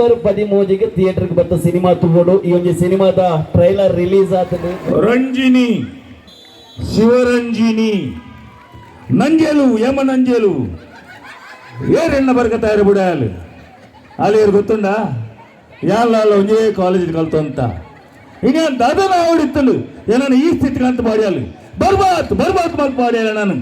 December ಪದಿಮೂಜಿಗೆ ಥಿಯೇಟರ್ಗೆ ಬರ್ತ ಸಿನಿಮಾ ತಗೊಂಡು ಈ ಒಂದು ಸಿನಿಮಾದ ಟ್ರೈಲರ್ ರಿಲೀಸ್ ಆಗ್ತದೆ ರಂಜಿನಿ ಶಿವರಂಜಿನಿ ನಂಜೇಲು ಯಮ ನಂಜೇಲು ಏರೆಣ್ಣ ಬರ್ಕತಾಯಿರು ಬಿಡಾಲು ಅಲ್ಲಿ. ಇವ್ರು ಗೊತ್ತುಂಡ? ಯಾಲ್ಲ ಒಂದೇ ಕಾಲೇಜ್ ಕಲ್ತು ಅಂತ. ಈಗ ದಾದನ ಆವಡಿತ್ತಲು ಏನನ್ನ ಈ ಸ್ಥಿತಿಗೆ ಅಂತ ಮಾಡ್ಯಾಲು ಬರ್ಬಾತ್ ಬರ್ಬಾತ್ ಮತ್ ಪಾಡ್ಯಾಲ ನಾನು.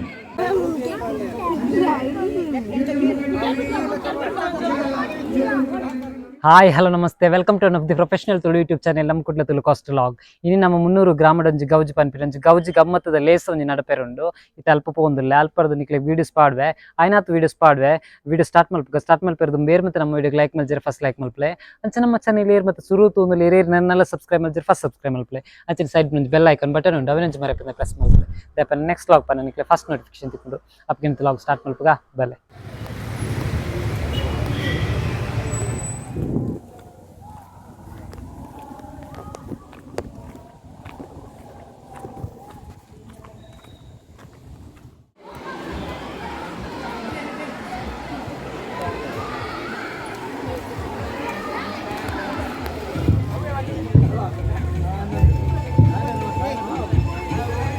ಹಾಯ್ ಹಲೋ ನಮಸ್ತೆ welcome to of the professional Tulu YouTube channel ನಮ್ಮ ಕುಟ್ಲ ತುಳು ಕಾಸ್ಟ್ ಲಾಗ್ ಇನ್ನು ನಮ್ಮ ಮುನ್ನೂರು ಗ್ರಾಮಡೊಂಜಿ ಗೌಜಿ ಪನ್ಪಿರಂಜಿ ಗೌಜಿ ಗಮ್ಮತ್ತದ ಲೇಸ್ ಒಂಜಿ ನಡಪೆರುಂಡು ಇತ್ತೆ ಅಲ್ಪ ಪೋಂದುಲ್ಲೆ ಅಲ್ಪರ್ದು ನಿಕ್ಲೆ ವೀಡಿಯೋಸ್ ಪಾಡ್ವೆ. ಐನಾತ್ ವೀಡಿಯೋಸ್ ಪಾಡ್ವೆ. ವೀಡಿಯೋ ಸ್ಟಾರ್ಟ್ ಮಲ್ಪ ಸ್ಟಾರ್ಟ್ ಮಲ್ಪೆರ್ದು ಬೇರೆ ಮತ್ತೆ ನಮ್ಮ ವೀಡಿಯೋಗೆ ಲೈಕ್ ಮಲ್ಜಿರ ಫಸ್ಟ್ ಲೈಕ್ ಮಲ್ಪ್ಲೆ. ಅಂಚೆ ನಮ್ಮ ಚಾನೆಲ್ ಏರ್ ಮತ್ತೆ ಸುರು ತೂಂದು ಏರ್ ನನ್ನೆಲ್ಲ ಸಬ್ಸ್ಕ್ರೈಬ್ ಮಲ್ಜಿರ ಫಸ್ಟ್ ಸಬ್ಸ್ಕ್ರೈಬ್ ಮಲ್ಪ್ಲೆ. ಅಂಚಿನ ಸೈಡ್ నుంచి ಬೆಲ್ ಐಕನ್ ಬಟನ್ ಉಂಟು ಅವನಂಚ ಮರಪಿನ ಪ್ರೆಸ್ ಮಲ್ಪ್ಲೆ. ದೇಪ ನೆಕ್ಸ್ಟ್ ಲಾಗ್ ಪನ್ನ ನಿಕ್ಲೆ ಫಸ್ಟ್ ನೋಟಿಫಿಕೇಶನ್ ತಿಕ್ಕೊಂಡು. ಅಪ್ಗಿಂತ ಲಾಗ್ ಸ್ಟಾರ್ಟ್ ಮಲ್ಪಗ, ಬೆಲೆ.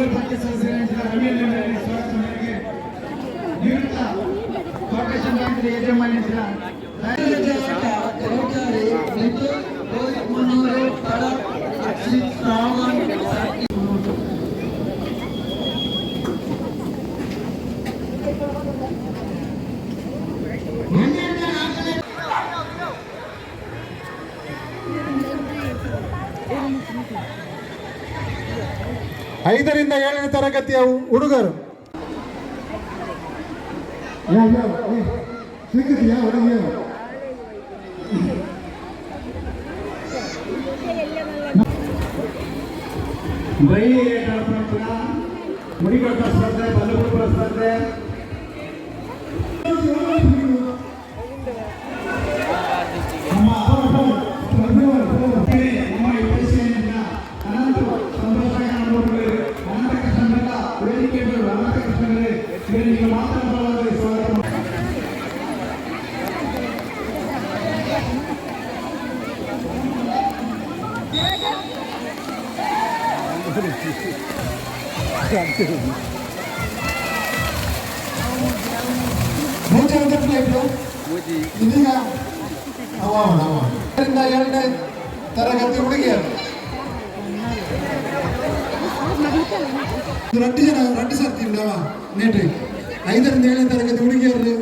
ರವಿಯಲ್ಲಿ ಸ್ವಾಗತ ಮೇರೆಗೆ ನಿವೃತ್ತ ಕಾರ್ಪೊರೇಷನ್ ಬ್ಯಾಂಕ್ ಯಜಮಾನಿಸಿದ ಐದರಿಂದ ಏಳನೇ ತರಗತಿಯ ಹುಡುಗರು. ಮುಡಿಕಟ್ಟ ಸ್ಪರ್ಧೆ ಬಲ್ಲಪುರ ಸ್ಪರ್ಧೆ. ಮೂಜಿ ಅಂತ ಪ್ಲೇಟು ಇದೀಗ ಅವನ ಅವರಿಂದ ಎರಡನೇ ತರಗತಿ ಹುಡುಗಿಯರು ರಡ್ಡು ಜನ ರಡ್ಡು ಸರ್ತಿ ಉಂಟವ ನೇಟ್ರಿ ಐದರಿಂದ ಏಳನೇ ತರಗತಿ ಹುಡುಗಿಯರು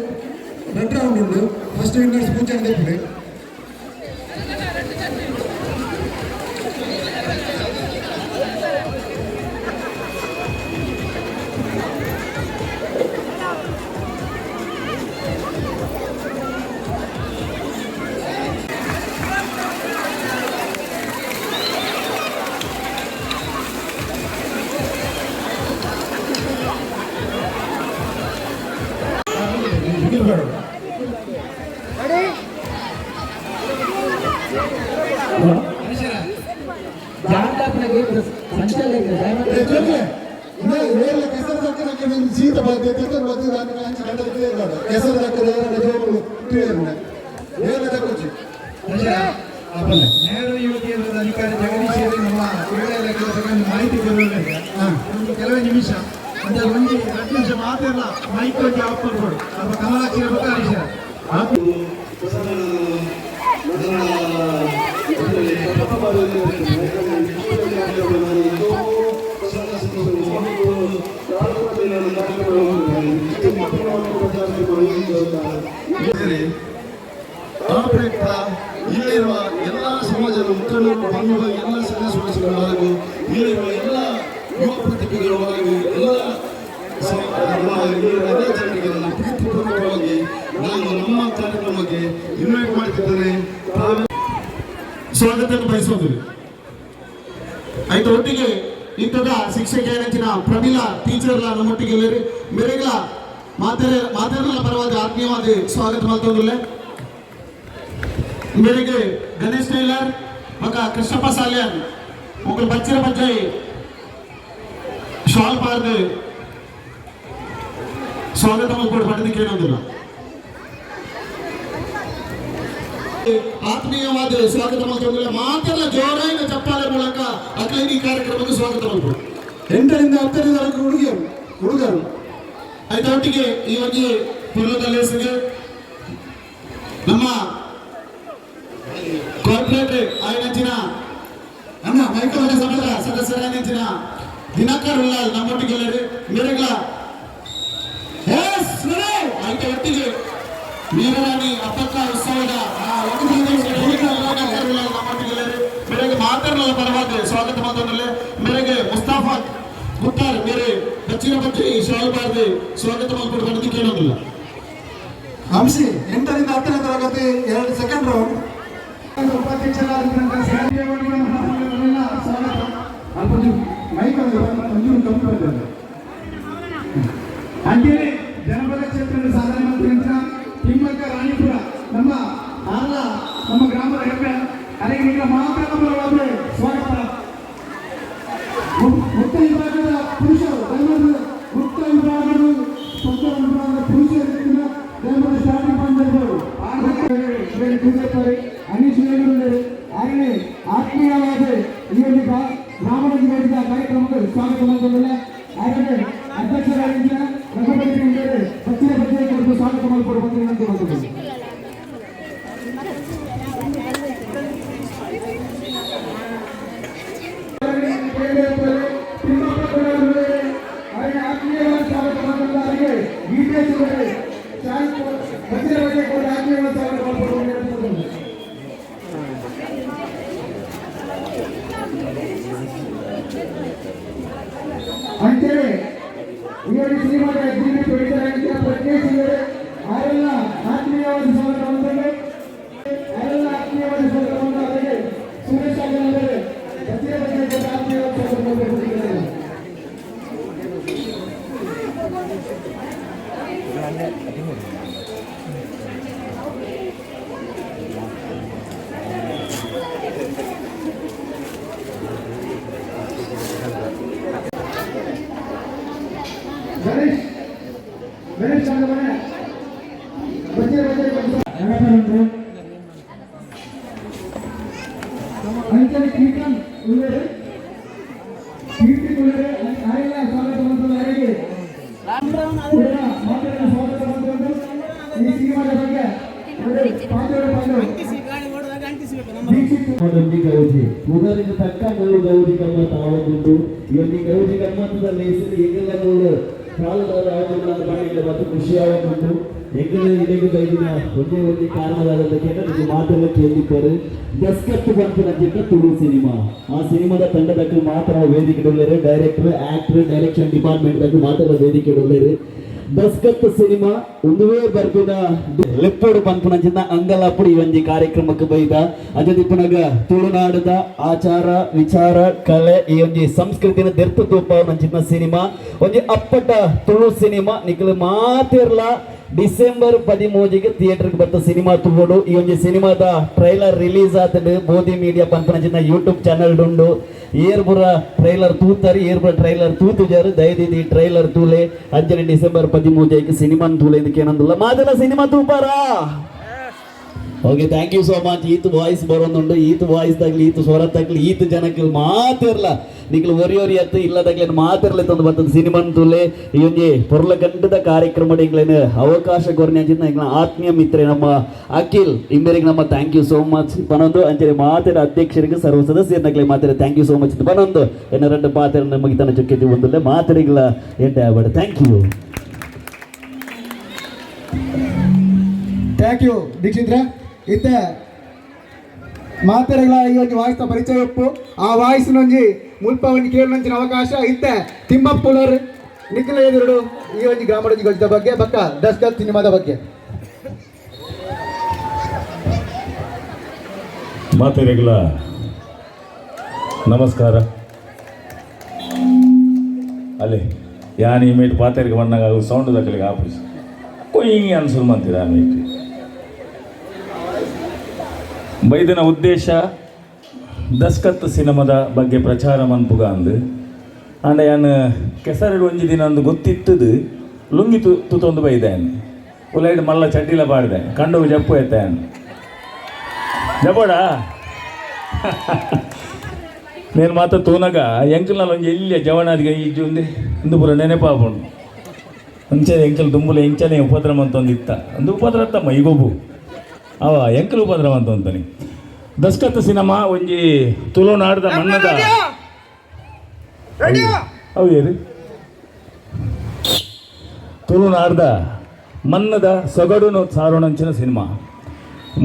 ರಡ್ ರೌಂಡ್ ಉಂಟು ಫಸ್ಟ್ ವಿನ್ನರ್ಸ್ ಮೂಜಿ ಅಂತ Thank. ಪ್ರಯುಕ್ತ ಇಲ್ಲಿರುವ ಎಲ್ಲ ಸಮಾಜದ ಮುಖಂಡರು, ಬಂಧುಗಳು, ಎಲ್ಲ ಸಂಘ ಸದಸ್ಯರು ಹಾಗೂ ಇಲ್ಲಿರುವ ಎಲ್ಲ ಯುವ ಪ್ರತಿಭೆಗಳು ಹಾಗೂ ಎಲ್ಲ ಎಲ್ಲ ಜನರಿಗೆ ನನ್ನ ಪ್ರೀತಿಪೂರ್ವಕವಾಗಿ ನಾನು ನಮ್ಮ ಕಾರ್ಯಕ್ರಮಕ್ಕೆ ಇನ್ವೈಟ್ ಮಾಡ್ತಿದ್ದೇನೆ. ತಾವೇ ಸ್ವಾಗತ ಬಯಸೋದು ಒಟ್ಟಿಗೆ ಇಂಥದ ಶಿಕ್ಷಕ ನೆಚ್ಚಿನ ಪ್ರಮೀಲಾ ಮಿತ್ರರ ನಮ್ಮ ಒಟ್ಟಿಗೆ ಮೇರೆಗಳ ಮಾತರೆ ಮಾತರೆಲ್ಲ ಪರವಾಗಿ ಆತ್ಮೀಯವಾಗಿ ಸ್ವಾಗತ ಮಾಡ್ತಂದ್ರೆ ಮೇರೆಗೆ ಗಣೇಶ್ ಟೈಲರ್ ఒక கிருஷ்ணப்பா சாலியார் உங்களுக்கு பச்சை பச்சை ஷால் பார்த்து స్వాగతం ఇప్పుడు పడింది కేనందున ఆత్మీయవాద స్వాగతం అవుతుంది మాత్రం జోరైన చెప్పాలి మూలంగా అక్కడ ఈ కార్యక్రమానికి స్వాగతం ಎಂಟರಿಂದ ಹತ್ತರಿಂದ ಹುಡುಗಿಯರು, ಹುಡುಗರು. ಅದರೊಟ್ಟಿಗೆ ಈ ಒಂದು ಪುರ್ಲದ ಲೇಸಿಗೆ ನಮ್ಮ ಕಾರ್ಪೊರೇಟ್ ಆಯ್ನಂಚಿನ ನಮ್ಮ ಕನ್ನಡ ಸದಸ್ಯರ ಸದಸ್ಯರಾಯ್ನಂಚಿನ ದಿನಕರ್ ಉಲ್ಲಾಲ್ ನಮ್ಮೊಟ್ಟಿಗೆ ಎಲ್ಲರೂ. ಮೇರೆಗಳ ಆಯ್ತ ಒಟ್ಟಿಗೆ. ವೀರರಾಣಿ ಅಪ್ಪಕ್ಕ ಉತ್ಸವದ ಮೇರೆಗೆ ಮಾತರ್ಲ ಪರವಾಗಿ ಸ್ವಾಗತ ಮಾತಾಡಲೇ ಮೇರೆಗೆ ಮುಸ್ತಾಫಾ ಗುತ್ತಾರ್ ಮೇರೆ ದಕ್ಷಿಣ ಪಕ್ಷಿ ಶಾಲ್ಬಾರ್ದು ಸ್ವಾಗತ ಮಾಡಿಕೊಂಡು ಕೇಳೋದಿಲ್ಲ. ಅಂಶಿ ಹಂಸಿ ಎಂಟರಿಂದ ಹತ್ತನೇ ತರಗತಿ ಎರಡು ಸೆಕೆಂಡ್ ರೌಂಡ್ ಉಪಾಧ್ಯಕ್ಷರಾದಂತಹ ಸ್ವಾಗತ ಅಲ್ಪೊಂದು ಮೈಕ್ ಮಂಜೂರು ಕಮ್ಮಿ ಬರ್ತದೆ ಹಾಗೆಯೇ ಜನಪದ ಕ್ಷೇತ್ರದ ಸಾಧನೆ ಮಂತ್ರಿಯಂತ್ರ ತಿಮ್ಮಕ್ಕ ರಾಣಿಪುರ ನಮ್ಮ ಆಲ ನಮ್ಮ ಗ್ರಾಮದ ಹೆಮ್ಮೆ ಅಲ್ಲಿಗೆ ಕೂತಿರ್ತಾರೆ ಅನೀಶ್ ವೇಗರು ಹಾಗೆಯೇ ಆತ್ಮೀಯವಾದ ಈ ಒಂದು ಗ್ರಾ- ಗ್ರಾಮದಲ್ಲಿ ನಡೆದ ಕಾರ್ಯಕ್ರಮಕ್ಕೆ ಸ್ವಾಗತ ಮಾಡಿಕೊಂಡಿಲ್ಲ ಹಾಗೆಯೇ ಅಧ್ಯಕ್ಷರಾಗಿದ್ದ ರಘುಪತಿ ಮುಂದೆ ಪಕ್ಷದ ಬಗ್ಗೆ ಸಿನಿಮಾದ ಉದರಿಗೆ ತಕ್ಕ ಮೂರು ಗೌಜಿ ಗಮ್ಮತ್ ಈ ಒಂದು ಗೌಜಿ ಗಮ್ಮತ್ತದಲ್ಲಿ ಹೆಸರು ಮೂರು ಕಾಲದ ಆವೊಂದು ಬಾಯಿಗೆ ಮತ್ತು ಖುಷಿ ಆವೊಂದುಂಡು ಎಂಗೆಲ್ಲ ಇದಕ್ಕೆ ಬೈದಿನ ಒಂದೇ ಒಂದೇ ಕಾರಣವಾದದಕ್ಕೆ ನಿಮ್ಮ ಮಾತನ್ನು ಕೇಳಿದ್ದಾರೆ ನಂಜಿಕ ತುಳು ಸಿನಿಮಾ. ಆ ಸಿನಿಮಾದ ತಂಡದಕ್ಕೆ ಮಾತ್ರ ವೇದಿಕೆ ಡೊಳ್ಳೇರು ಡೈರೆಕ್ಟರ್ ಆಕ್ಟರ್ ಡೈರೆಕ್ಷನ್ ಡಿಪಾರ್ಟ್ಮೆಂಟ್ ದಾಗ ಮಾತ್ರ ವೇದಿಕೆ ಡೊಳ್ಳೇರು ದಸ್ಕತ್ ಸಿನಿಮಾ ಒಂದುವೇ ಬರ್ಪಿದ ಲೆಪ್ಪೋಡು ಪಂಪುನಂಚಿನ ಈ ಒಂಜಿ ಕಾರ್ಯಕ್ರಮಕ್ಕೆ ಬೈದ. ಅಜದಿಪ್ಪನಗ ತುಳುನಾಡದ ಆಚಾರ, ವಿಚಾರ, ಕಲೆ ಈ ಒಂಜಿ ಸಂಸ್ಕೃತಿನ ದೆರ್ತು ತೂಪ ನಂಚಿನ ಸಿನಿಮಾ. ಒಂಜಿ ಅಪ್ಪಟ ತುಳು ಸಿನಿಮಾ. ನಿಖಲು ಮಾತಿರ್ಲ. ಡಿಸೆಂಬರ್ ಪದಿಮೂಜಿಗೆ ಥಿಯೇಟರ್ಗೆ ಬರ್ತ ಸಿನಿಮಾ ತೂಗೋಡು. ಈ ಒಂದು ಸಿನಿಮಾದ ಟ್ರೈಲರ್ ರಿಲೀಸ್ ಆತಂಡು ಬೋಧಿ ಮೀಡಿಯಾ ಪಂಪನಜಿನ ಯೂಟ್ಯೂಬ್ ಚಾನಲ್ ಉಂಡು ಏರ್ಬುರ ಟ್ರೈಲರ್ ತೂತಾರೆ ಏರ್ಬುರ ಟ್ರೈಲರ್ ತೂತುಜಾರು ದಯದಿದಿ ಟ್ರೈಲರ್ ತೂಲೆ. ಅಂಜನೆ ಡಿಸೆಂಬರ್ ಪದಿಮೂಜೈಗೆ ಸಿನಿಮಾ ತೂಲೆ. ಇದಕ್ಕೆ ಏನಂದಿಲ್ಲ. ಮಾದಲ cinema ತೂಪಾರಾ? Okay thank you so much ಈತ್ ವಾಯ್ಸ್ ಬರೋದುಂಡು ಈತ್ ವಾಯ್ಸ್ ತಗ್ಲಿ, ಈತ್ ಸ್ವರ ತಗ್ಲಿ, ಈತ್ ಜನಕ್ಕೆ ಮಾತಿರ್ಲ ನಿಕ್ಲು ಒರಿ ಒರಿ ಅತ್ತ ಇಲ್ಲದಾಗ್ಲೇನು ಮಾತಿರ್ಲಿ ತಂದು ಬರ್ತದೆ. ಸಿನಿಮಾನ್ ತುಲೆ ಈ ಪೊರ್ಲ ಗಂಡದ ಕಾರ್ಯಕ್ರಮ ಇಂಗ್ಲೇನು ಅವಕಾಶ ಕೊರ್ನೆಂಚಿನ ಇಂಗ್ಲ ಆತ್ಮೀಯ ಮಿತ್ರ ನಮ್ಮ ಅಖಿಲ್. ಇಂಬೇರಿಗೆ ನಮ್ಮ ಥ್ಯಾಂಕ್ ಯು ಸೋ ಮಚ್ ಪನೊಂದು ಅಂಚನೆ ಮಾತಿರ ಅಧ್ಯಕ್ಷರಿಗೆ ಸರ್ವ ಸದಸ್ಯರನ್ನಾಗಲಿ ಮಾತಿರ ಥ್ಯಾಂಕ್ ಯು ಸೋ ಮಚ್ ಪನೊಂದು ಎನ್ನ ಎರಡು ಪಾತ್ರ ನಮಗೆ ತನ್ನ ಚುಕ್ಕೆತಿ ಒಂದಲ್ಲೇ ಮಾತಿರಿಗಳ ಎಂಟ ಆಗ್ಬೇಡ. ಥ್ಯಾಂಕ್ ಯು ಥ್ಯಾಂಕ್ ಯು ದೀಕ್ಷಿತ್ರ. ಇತ್ತೆ ಮಾತೆರೆಗಳ ಈ ಒಂದು ವಾಯ್ಸ್ನ ಪರಿಚಯ ಉಪ್ಪು ಆ ವಾಯ್ಸ್ನೊಂಜಿ ಮುಲ್ಪ ಒಂದು ಕೇಳಿನಂಚಿನ ಅವಕಾಶ ಇತ್ತೆ ತಿಮ್ಮಪ್ಪುಲರ್ ನಿಖಿಲ ಎದುರು ಈ ಒಂದು ಗ್ರಾಮದ ಗೊಜ್ಜದ ಬಗ್ಗೆ ಬಕ್ಕ ಗಲ್ ಸಿನಿಮಾದ ಬಗ್ಗೆ. ಮಾತೆರೆಗಳ, ನಮಸ್ಕಾರ. ಅಲ್ಲೇ, ಯಾನಿ ಮೇಟ್ ಪಾತೆರಿಗೆ ಬಂದಾಗ ಸೌಂಡ್ ದಕ್ಕಲಿಗೆ ಆಫೀಸ್ ಕೊಯ್ ಅನ್ಸುಲ್ ಮಂತೀರ ಆ ಮೇಟ್? ಬೈದಿನ ಉದ್ದೇಶ ದಸ್ಕತ್ ಸಿನಿಮಾದ ಬಗ್ಗೆ ಪ್ರಚಾರ ಮನ್ಪುಗ ಅಂದು ಅಂಡ ಯಾನ್ ಕೆಸರಡು ಒಂಜಿ ದಿನ ಅಂದು ಗೊತ್ತಿತ್ತದು ಲುಂಗಿ ತು ತುತೊಂದು ಬೈದಾನ್ ಉಲೈಡ್ ಮಲ್ಲ ಚಡ್ಡಿಲ ಬಾಡ್ದೆ ಕಂಡು ಜಪ್ಪು ಎತ್ತಾನ್ ಜಬೋಡಾ నేను మాతో తూనగా ఎంకల్ నల్లి ఎల్లి జవనాదిగా ఈ జూంది ఇందు ಪುರ ನೆನಪಾಪುಂಡು ಅಂಚೆ ಎಂಕಲ್ ದುಂಬುಲ ಎಂಚನೆ ಉಪದ್ರವ ಅಂತ ಒಂದು ಇತ್ತ ಒಂದು ಉಪದ್ರ ಅತ್ತಮ್ಮ ಈಗೊಬ್ಬು ಅವ ಎಂಕಲು ಉಪದ್ರವ ಅಂತ ಅಂತಾನೆ ದಸ್ಕತ್ ಸಿನಿಮಾ ಒಂಜಿ ತುಳುನಾಡದ ಮಣ್ಣದ ಅವು ಏರಿ ತುಳುನಾಡದ ಮನ್ನದ ಸೊಗಡುನು ಸಾರೋಣಂಚಿನ ಸಿನಿಮಾ.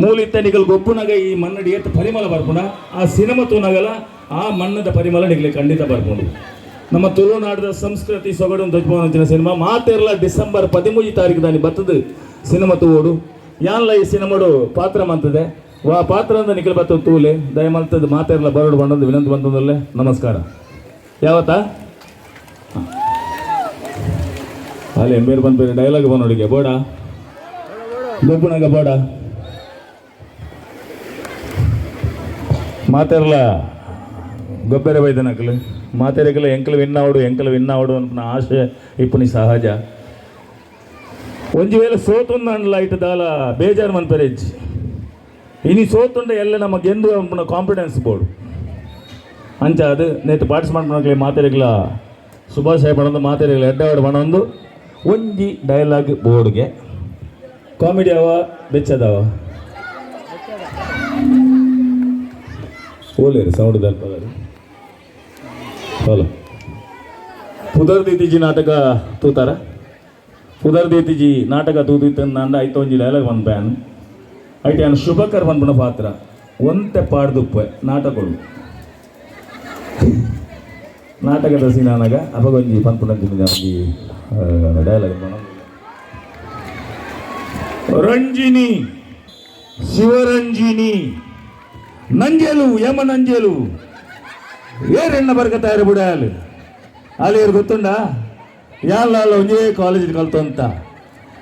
ಮೂಲಿತ್ತ ನಿಗಲ್ ಗೊಬ್ಬುನಗ ಈ ಮನ್ನಡಿ ಎತ್ತ ಪರಿಮಳ ಬರ್ಪುಣ. ಆ ಸಿನಿಮಾ ತೂನಗಲ ಆ ಮಣ್ಣದ ಪರಿಮಳ ನಿಗಲಿ ಖಂಡಿತ ಬರ್ಪುಂಡು. ನಮ್ಮ ತುಳುನಾಡದ ಸಂಸ್ಕೃತಿ ಸೊಗಡು ಧ್ವಜ ಸಿನಿಮಾ. ಮಾತೆರ್ಲ ಡಿಸೆಂಬರ್ ಪದಿಮೂಜಿ ತಾರೀಕು ದಾನಿ ಬರ್ತದ ಸಿನಿಮಾ ತೂಡು ಯಾನ್ಲ ಈ ಸಿನಿಮಾಡು ಪಾತ್ರ ಮಂತದೆ? ವಾ ಪಾತ್ರ ಅಂದ್ರೆ ನಿಖಿಲ್ ಬತ್ತ ತೂಲೆ. ದಯಮಂತದ ಮಾತೆರ್ಲ ಬರಡು ಬಂದದ್ದು ವಿನಂತಿ ಬಂದದಲ್ಲೇ ನಮಸ್ಕಾರ. ಯಾವತ್ತಾ? ಅಲ್ಲಿ ಎಂಬೇರ್ ಬಂದ ಡೈಲಾಗ್ ಬಂದೋಡಿಗೆ ಬೋಡ? ಗೊಬ್ಬನಾಗ ಬೋಡ? ಮಾತೆರ್ಲ, ಗೊಬ್ಬರ ಬೈದನಕಲು. ಮಾತೆರೆಗಲ ಎಂಕಲು ವಿನ್ನಾವಡು ಎಂಕಲು ವಿನ್ನಾವಡು ಅನ್ಪನ ಆಶೆ ಇಪ್ಪುನಿ ಸಹಜ. ವೇಳೆ ಸೋತುಂದ ಐಟ್ ದಾಲ ಬೇಜಾರು ಮನ್ಪೆರೆಜ್ ಇನಿ ಸೋತುಂಡ ಎಲ್ಲ ನಮ್ಮ ಗೆಂದು ಅನ್ಪನ ಕಾಂಫಿಡೆನ್ಸ್ ಬೋರ್ಡು. ಅಂಚ ಅದು ನೇತು ಪಾರ್ಟಿಸಿಪೇಟ್ ಮಾತಾಡಿಗಳ ಸುಭಾಷ್ ಸಾಹೇಬ್ ಪಣಂದು ಮಾತಾಡಿಗಳ ಎಡ್ಡವಾಡು ಬಣ್ಣ ಒಂಜಿ ಡೈಲಾಗ್ ಬೋರ್ಡ್ಗೆ. ಕಾಮಿಡಿ ಅವ ಬೆಚ್ಚದವ ಓಲೇರಿ ಸೌಂಡ್ ದಲ್ಪದಾರಿ ಹಲೋ ಪುದರ್ ದೀತಿಜಿ ನಾಟಕ ತೂತಾರ? ಪುದರ್ ದೀತಿಜಿ ನಾಟಕ ತೂತಿತ್ತು ನಂದ ಐತ ಒಂಜಿ ಡೈಲಾಗ್ ಒಂದು ಬ್ಯಾನ್ ಐತೆ ನಾನು ಶುಭಕರ್ ಬಂದ್ಬಿಡ ಪಾತ್ರ ಒಂತೆ ಪಾಡ್ದುಪ್ಪೆ ನಾಟಕಗಳು ನಾಟಕದ ಸೀನಾನಾಗ ಅಪಗೊಂಜಿ ಪನ್ಪುಣಂಜಿನ ಒಂಜಿ ಡೈಲಾಗ್ ರಂಜಿನಿ ಶಿವರಂಜಿನಿ ನಂಜೇಲು ಯಮ ನಂಜೇಲು ಏರೆಣ್ಣ ಬರ್ಕತಾರೆ ಬಿಡಾಲು ಅಲ್ಲಿ ಗೊತ್ತುಂಡ ಕಲ್ತು ಅಂತ?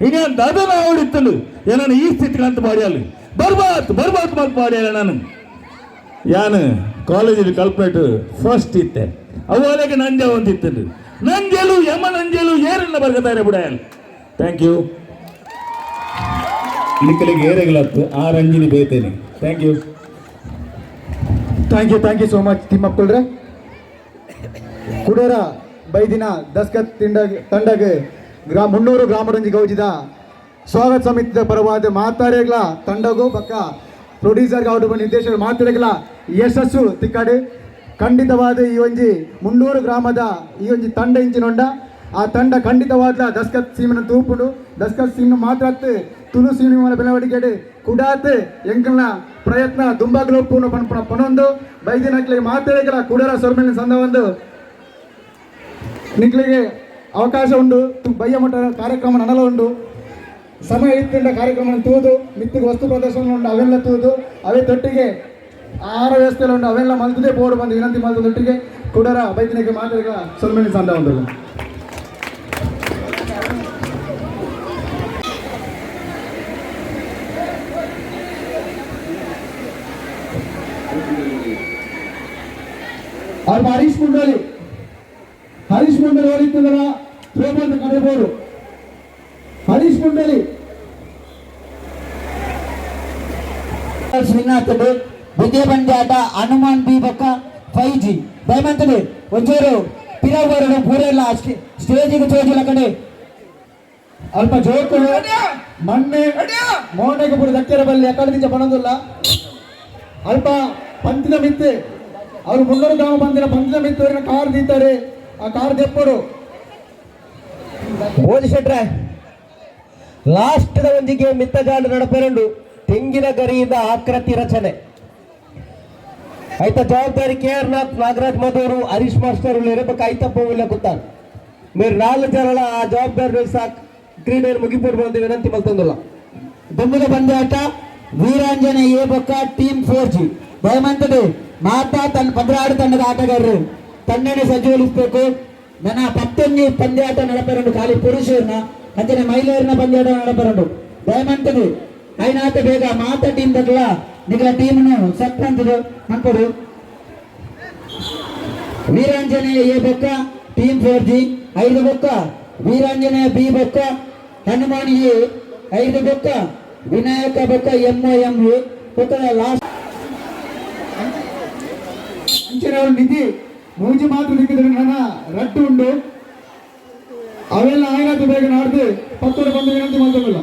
ಇನ್ನೇನು ದದನ ಓಡಿತ್ತಲು ಏನನ್ನ ಈ ಸ್ಥಿತಿ ಅಂತ ಮಾಡ್ಯಾಲು ಬರ್ಬಾತ್ ಬರ್ಬಾತ್ ಬಾಡಿ ಅಲ್ಲ ನಾನು. ಯಾನು? ಕಾಲೇಜಲ್ಲಿ ಕಲ್ಪನೇಟ್ ಫಸ್ಟ್ ಇತ್ತೆ. ಅವಾಗ ನಂಜ ಒಂದಿತ್ತು ನಂಜಲು ಯಮ ನಂಜಲು ಏರನ್ನ ಬರ್ಕತಾರೆ ಬಿಡಾಯಲ್ ಥ್ಯಾಂಕ್ ಯು ನಿಕ್ಕಲಿಗೆ ಏರೆಗಳತ್ತು ಆ Ranjini ಬೇತೇನೆ thank you thank you thank you so much ತಿಮ್ಮಕ್ಕಳ್ರೆ. ಕುಡೇರ ಬೈದಿನ ದಸ್ಕತ್ ತಿಂಡ ತಂಡಗೆ ಗ್ರಾ ಮುನ್ನೂರು ಗ್ರಾಮಡೊಂಜಿ ಗೌಜಿದ ಸ್ವಾಗತ ಸಮಿತಿದ ಪರವಾದ ಮಾತಾಡಲ್ಲ ತಂಡಗೂ ಪಕ್ಕ ಪ್ರೊಡ್ಯೂಸರ್ ಅವರು ನಿರ್ದೇಶಕ ಮಾತಾಡಲ್ಲ ಯಶಸ್ಸು ತಿಕ್ಕಾಡಿ. ಖಂಡಿತವಾದ ಈ ಒಂಜಿ ಮುನ್ನೂರು ಗ್ರಾಮದ ಈ ಒಂಜಿ ತಂಡ ಇಂಚಿನೊಂಡ ಆ ತಂಡ ಖಂಡಿತವಾದ ದಸ್ಕತ್ ಸೀಮನ ತೂಪುಡು. ದಸ್ಕತ್ ಸೀಮನ ಮಾತಾಡ್ತು, ತುಳು ಸಿನಿಮಾನ ಬೆಳವಣಿಗೆ ಕುಡಾತ್ ಎಂಕಲ್ನ ಪ್ರಯತ್ನ ದುಂಬಾಗ್ಲೋಪೂರ್ಣ ಪಣೊಂದು ಬೈದಿನಕ್ಕೆ ಮಾತಾಡಿಗಳ ಕುಡರ ಸೊರ್ಮಿನ ಸಂದ ನಿಕ್ಲಿಗೆ ಅವಕಾಶ ಉಂಡು ಬಯ್ಯ ಮಟ್ಟ ಕಾರ್ಯಕ್ರಮ ನನಲ ಉಂಡು ಸಮಯ ಇತ್ತಿಂಡ ಕಾರ್ಯಕ್ರಮ ತೂದು ಮಿತ್ತಿಗೆ ವಸ್ತು ಪ್ರದರ್ಶನ ಉಂಡು ಅವೆಲ್ಲ ತೂದು ಅವೇ ತೊಟ್ಟಿಗೆ ಆಹಾರ ವ್ಯವಸ್ಥೆಲ್ಲ ಉಂಡು ಅವೆಲ್ಲ ಮಲ್ತದೆ, ಬೋರ್ಡ್ ಬಂದು ವಿನಂತಿ ಮಲ್ತದೊಟ್ಟಿಗೆ ಕುಡರ, ಬೈದಿನಕ್ಕೆ ಮಾತಾಡಿಗಳ ಸೊರ್ಮೇಲಿನ ಸಂದ ಉಂಟು ಅವ್ರು ಹರೀಶ್ ಮುಂಡಲಿ ಹರೀಶ್ ಮುಂಡಲಿ ಓದಿತ್ತಂದ್ರ ಪ್ರೇಮಂತ ಕಡೆಬೋರು ಹರೀಶ್ ಮುಂಡಲಿ ಶ್ರೀನಾಥుడు ಆಟ ಹನುಮಾನ್ ಬಕ್ಕ ಫೈವ್ ಜಿ ದಯಮಂತದು ಒಂಚೂರು ಪಿರವರು ಪೂರೆಲ್ಲ ಸ್ಟೇಜಿಗೆ ತೋಜಿಲ್ಲ ಕಡೆ. ಅಲ್ಪ ಜೋರ್ಕೊಂಡು ಮೊನ್ನೆ ಮೋನೆಗೆ ಪೂರ ದಕ್ಕರ ಬಲ್ಲಿ ಎಕಡದಿಂದ ಬಣದಿಲ್ಲ ಅಲ್ಪ ಪಂತಿನ ಮಿತ್ತೆ. ಅವರು ಮುನ್ನೂರು ಗ್ರಾಮ ಬಂದಿರ ಪಂತಿನ ಮಿತ್ತವರಿನ ಕಾರ್ ನಿಂತಾರೆ. ಆ ಕಾರ್ ತೆಪ್ಪಡು ಮೋದಿ ಶೆಟ್ರೆ ಲಾಸ್ಟ್ದ ಒಂದಿಗೆ ಮಿತ್ತಜಾಂಡ ನಡಪೆರಂಡು ತೆಂಗಿನ ಗರಿಯಿಂದ ಆಕೃತಿ ರಚನೆ ಆಯ್ತಾ ಜವಾಬ್ದಾರಿ K R Nath Nagaraj ಮಧುರು Harish master ಇರಬೇಕು ಆಯ್ತಪ್ಪ ಇಲ್ಲ ಗೊತ್ತಾನ మీరు నాలుగు జనాల ఆ జవాబారి క్రీడ ముగిపోవడం వినంతి మళ్తుందిలా ದೊಮ್ಮಿಗೆ ಬಂದ್ಯಾಟ ವೀರಾಂಜನೇಯ ಎ ಬೊಕ್ಕ ಟೀಮ್ ಫೋರ್ ಜಿ ದಯಮಂತದು ಮಾತಾ ತನ್ನ ಪಂದ್ರಾಡು ತಂಡದ ಆಟಗಾರರು ತಂಡನೆ ಸಜ್ಜುಗೊಳಿಸಬೇಕು ನನ್ನ ಪತ್ತೊಂದು ಪಂದ್ಯಾಟ ನಡಪೆರಂಡು ಖಾಲಿ ಪುರುಷರನ್ನ ಅಂಚನೆ ಮಹಿಳೆಯರನ್ನ ಪಂದ್ಯಾಟ ನಡಪೆರಂಡು ದಯಮಂತದು ಐನಾತ ಬೇಗ ಮಾತ ಟೀಮ್ ತಗಲ ನಿಗಲ ಟೀಮ್ನು ಸೆಟ್ ಅಂತದು ಅನ್ಕೊಡು ವೀರಾಂಜನೇಯ ಎ ಬೊಕ್ಕ ಟೀಮ್ ಫೋರ್ ಜಿ ಐದು ಬೊಕ್ಕ ವೀರಾಂಜನೇಯ ಬಿ ಬೊಕ್ಕ ಹನುಮಾನ್ ಎ ಐದು ಬೊಕ್ಕ ವಿನಾಯಕ ಬೊಕ್ಕ ಎಂ ಎಂ ಎ ಬೊಕ್ಕ ಲಾಸ್ಟ್ ಅಂಚನವರು ನಿಧಿ ಮೂಜಿ ಮಾತು ನಿಕ್ಕಿದ್ರೆ ನನ್ನ ರಟ್ಟು ಉಂಡು ಅವೆಲ್ಲ ಆಯ್ನಾತು ಬೇಗ ನಾಡ್ದು ಪತ್ತೂರು ಬಂದು ವಿನಂತಿ ಮಾಡ್ತಿಲ್ಲ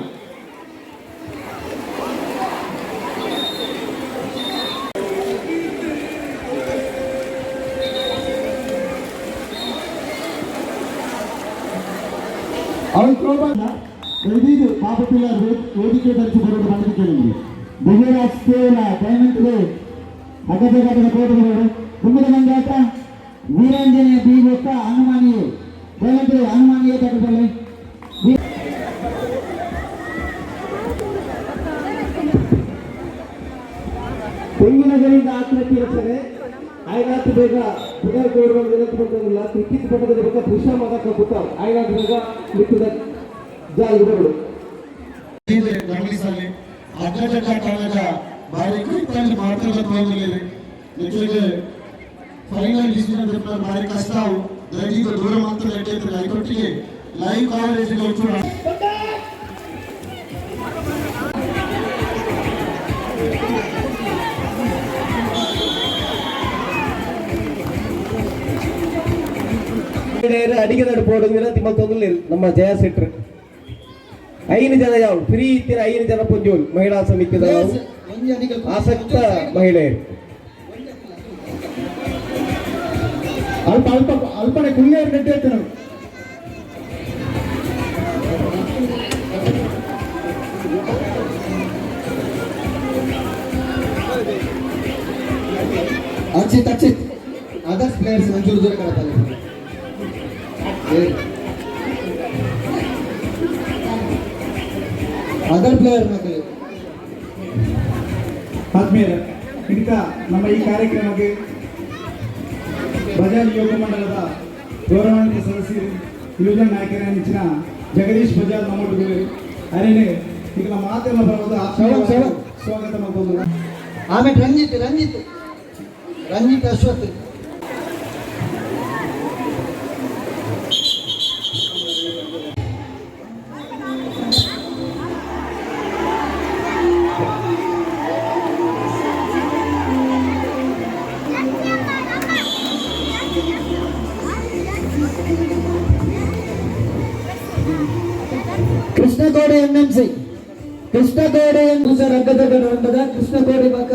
ಅವನು ಕ್ರೋಬಾನ ಇದು ಪಾಪ ಪಿಲ್ಲರ್ ವೇದಿಕೆ ಧರಿಸಿ ಬರೋದು ಮಾಡಿದ ಕೇಳಿದ್ವಿ ಗುಜರಾತ್ ಸ್ಟೇಲ ದಯಮಂತರು ಅಗತ್ಯಗತದ ಕೋಟೆಗಳು ಗುಮ್ಮದ ಮಂಜಾಟ ವೀರಾಂಜನೇಯ ಬಿ ಬೊಕ್ಕ ಹನುಮಾನಿಯು ದಯಮಂತರು ಹನುಮಾನಿಯ ತಟದಲ್ಲಿ ತೆಂಗಿನ ಗರಿಯಿಂದ ಆಕೃತಿ ರಚನೆ ಆಯ್ನಾತು ಬೇಗ ಪುನರ್ ಗೌರವ ವಿನಂತಿ ಮಾಡ್ತಿಲ್ಲ ಕ್ರಿಕೆಟ್ ಪಟದ ಬೇಗ ಕೃಷ್ಣ ಮದಕ ಪುತ್ತ ಆಯ್ನಾತು ಬೇಗ ಮಿಕ್ಕದ ಜಾಲಿಗಳು ಇದೆ ಗಮನಿಸಲಿ ಅಗ್ಗಜಗ್ಗ ಕಾಲದ ಭಾರಿ ಕ್ವಿಕ್ಕಾಗಿ ಮಾಡ್ತಿರೋ ತೋಂದಿಲ್ಲ ನೆಕ್ಸ್ಟ್ಗೆ ಫೈನಲ್ ಡಿಸಿಷನ್ ರಿಪ್ಲೈ ಮಾಡಿ ಕಷ್ಟ ಅವು ದಯವಿಟ್ಟು ದೂರ ಮಾತ್ರ ನೆಟ್ಟಿದ್ರೆ ಹೈಕೋರ್ಟಿಗೆ ಲೈವ್ ಕಾಲೇಜಿಗೆ ಹೋಗ್ತೀರ ಅಡಿಗೆ ನಾಡು ಪೋಡುಗಿರ ತಿಮ್ಮತ್ತೊಂದು ನಮ್ಮ ಜಯ ಸೆಟ್ರು ಐದು ಜನ ಯಾವ ಫ್ರೀ ಇತ್ತಿನ ಐದು ಜನ ಪುಂಜೋಲ್ ಮಹಿಳಾ ಸಮಿತಿದ ಆಸಕ್ತ ಮಹಿಳೆಯರು ಅಲ್ಪ ಅಲ್ಪ ಅಲ್ಪನೆ ಕುಳ್ಳಿಯರು ನೆಟ್ಟೈತೆ ನಾವು ಅಚಿತ್ ಅಚಿತ್ ಅದರ್ಸ್ ಪ್ಲೇಯರ್ಸ್ ಮಂಜೂರು ದೂರ ಕಳತಾರೆ ಅದರ್ ಪ್ಲೇಯರ್ ಮಕ್ಕಳು ಆದ್ಮೇಲೆ ಇಂಥ ನಮ್ಮ ಈ ಕಾರ್ಯಕ್ರಮಕ್ಕೆ ಬಜಾಜ್ ಯೋಗ ಮಂಡಲದ ಗೌರವಾನ್ವಿತ ಸದಸ್ಯರು ಯುವಜನ ನಾಯಕರ ನೆಚ್ಚಿನ ಜಗದೀಶ್ ಬಜಾಜ್ ನಮ್ಮೊಟ್ಟಿಗೆ ಅರೇನೆ ಈಗ ನಮ್ಮ ಮಾತೆಲ್ಲ ಬರೋದು ಶ್ರವಣ್, ಶ್ರವಣ್. ಸ್ವಾಗತ ಮಾಡ್ಬೋದು ಆಮೇಲೆ ರಂಜಿತ್ ರಂಜಿತ್ ರಂಜಿತ್ ಅಶ್ವಥ್ ಕೃಷ್ಣಕೋಡಿ ಎಂದು ಸರ್ ರಗ್ಗದ ಹೊಂದದ ಮಕ್ಕ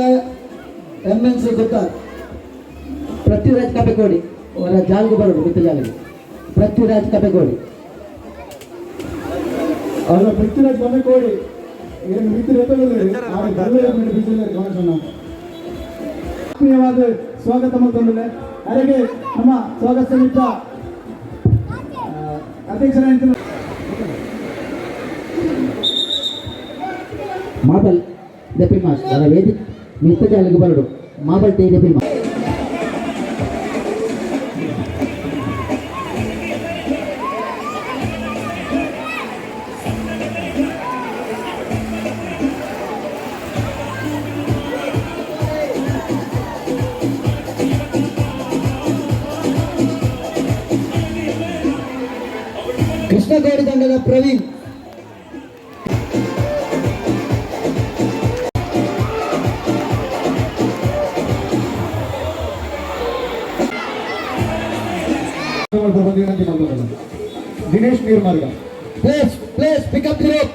ಎಂ ಎನ್ ಸಿ ಗೊತ್ತ ಪೃಥ್ವಿರಾಜ್ ಕಪೆಕೋಡಿ ಅವರ ಜಾಲ್ಗು ಬರೋದು ಗೊತ್ತ ಜಾಲಿಗೆ. ಪೃಥ್ವಿರಾಜ್ ಕಪೆಕೋಡಿ ಅವರ ಪೃಥ್ವಿರಾಜ್ ಕಪೆಗೋಡಿ ಏನು ಆತ್ಮೀಯವಾದ ಸ್ವಾಗತ ಮತ್ತೊಂದು ಅರೆಗೆ ನಮ್ಮ ಸ್ವಾಗತ ಸಮಿತ ಅಧ್ಯಕ್ಷರಾಗಿರ್ತಾರೆ ಮಾಬಲ್ ದೆಪ್ಪಿ ಮಾಸ್ ಅವರ ವೇದಿ ಮಿತ್ತ ಜಾಲಿಗೆ ಬರಡು ಮಾಬಲ್ ಟೇ ದೆಪ್ಪಿ ಮಾಸ್ ಕೃಷ್ಣಕೋಡಿ ತಂಡದ ಪ್ರವೀಣ್ ವಿನಂತಿ ಮಾಡ್ಬೋದು Dinesh Neermarga place place pickup the rope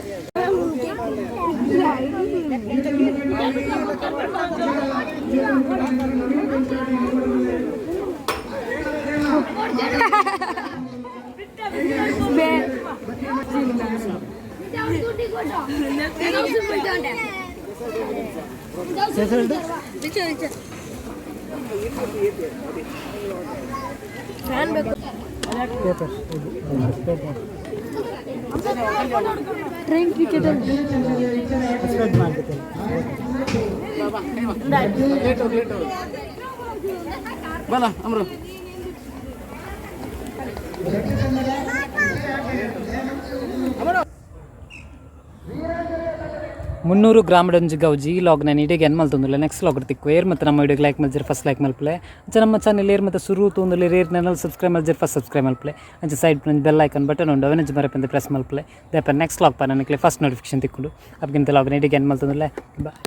train ticket ಮುನ್ನೂರು ಗ್ರಾಮಡೊಂಜಿ ಗೌಜಿ. ಈ ಲಾಗ್ ನಾನು ಇಡೀಗೆ ಏನು ಮಲ್ತೊಂದಿಲ್ಲ ನೆಕ್ಸ್ಟ್ ಲಾಗ್ ತಿಕ್ಕು ಏರ್ ಮತ್ತು ನಮ್ಮ ವಿಡಿಯೋಗೆ ಲೈಕ್ ಮಲ್ಜಿರ್ ಫಸ್ಟ್ ಲೈಕ್ ಮಲ್ಪಲೆ ಅಂಚೆ ನಮ್ಮ ಚಾನಲ್ ಏರ್ ಮತ್ತೆ ಸುರು ತೊಂದಲ್ಲಿ ಏರ್ ನೆನಲ್ ಸಬ್ಸ್ಕ್ರೈಬ್ ಮಲ್ಜಿರ್ ಫಸ್ಟ್ ಸಬ್ಸ್ಕ್ರೈಬ್ ಮಲ್ಪಲೆ ಅಂಚೆ ಸೈಡ್ ಬೆಲ್ ಐಕನ್ ಬಟನ್ ಉಂಡು ಅವನ ಮರಪಂದ ಪ್ರೆಸ್ ಮಲ್ಪಲೆ ದೇಪ ನೆಕ್ಸ್ಟ್ ಲಾಗ್ ಪಾ ನನಗೆ ಫಸ್ಟ್ ನೋಟಿಫಿಕೇಶನ್ ತಿಕ್ಕೊಂಡು. ಅದಕ್ಕಿಂತ ಲಾಗ್ ಇಡೀಗೆ ಏನು ಮಲ್ತೊಂದಿಲ್ಲ ಬಾಯ್